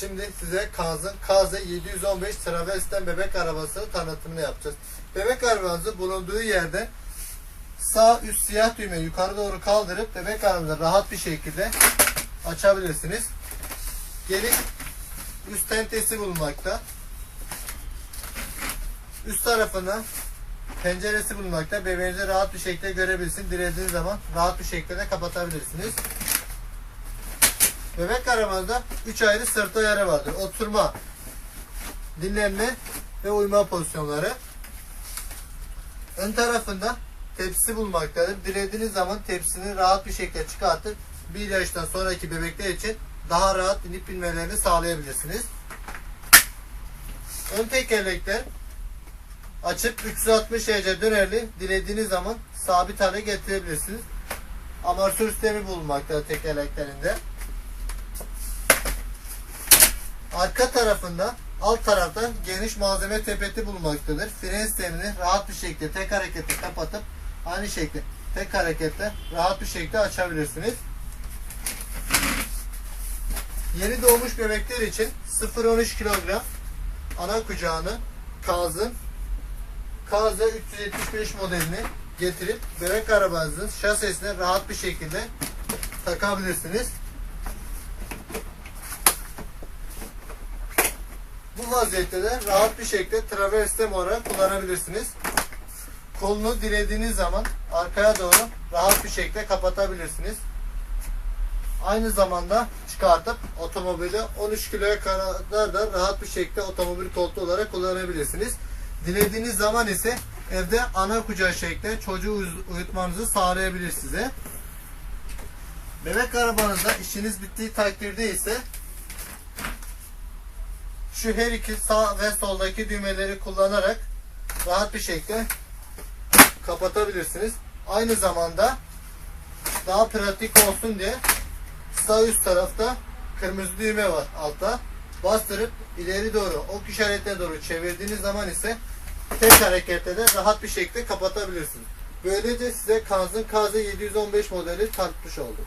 Şimdi size Kaz'ın KZ 715 Travesten bebek arabası tanıtımını yapacağız. Bebek arabamızı bulunduğu yerde sağ üst siyah düğme yukarı doğru kaldırıp bebek arabamızı rahat bir şekilde açabilirsiniz. Gelin üst tentesi bulunmakta. Üst tarafına penceresi bulunmakta. Bebeğinizi rahat bir şekilde görebilsin. Dilediğiniz zaman rahat bir şekilde kapatabilirsiniz. Bebek arabamızda 3 ayrı sırt ayarı vardır. Oturma, dinlenme ve uyuma pozisyonları. Ön tarafında tepsi bulunmaktadır. Dilediğiniz zaman tepsini rahat bir şekilde çıkartıp bir yaştan sonraki bebekler için daha rahat inip binmelerini sağlayabilirsiniz. Ön tekerlekler açıp 360 derece dönerli dilediğiniz zaman sabit hale getirebilirsiniz. Amortisör sistemi bulunmaktadır tekerleklerinde. Arka tarafında alt tarafta geniş malzeme tepeti bulunmaktadır. Fren sistemini rahat bir şekilde tek harekette kapatıp aynı şekilde tek harekette rahat bir şekilde açabilirsiniz. Yeni doğmuş bebekler için 0-13 kilogram ana kucağını Kaz'ın KZ 375 modelini getirip bebek arabanızın şasesine rahat bir şekilde takabilirsiniz. Bu vaziyette de rahat bir şekilde traverstem olarak kullanabilirsiniz. Kolunu dilediğiniz zaman arkaya doğru rahat bir şekilde kapatabilirsiniz. Aynı zamanda çıkartıp otomobili 13 kiloya kadar da rahat bir şekilde otomobil koltuğu olarak kullanabilirsiniz. Dilediğiniz zaman ise evde ana kucağı şeklinde çocuğu uy- uyutmanızı sağlayabilir size. Bebek arabanızda işiniz bittiği takdirde ise şu her iki sağ ve soldaki düğmeleri kullanarak rahat bir şekilde kapatabilirsiniz. Aynı zamanda daha pratik olsun diye sağ üst tarafta kırmızı düğme var altta. Bastırıp ileri doğru ok işaretine doğru çevirdiğiniz zaman ise tek harekette de rahat bir şekilde kapatabilirsiniz. Böylece size Kanz'ın KZ 715 modeli tanıtmış olduk.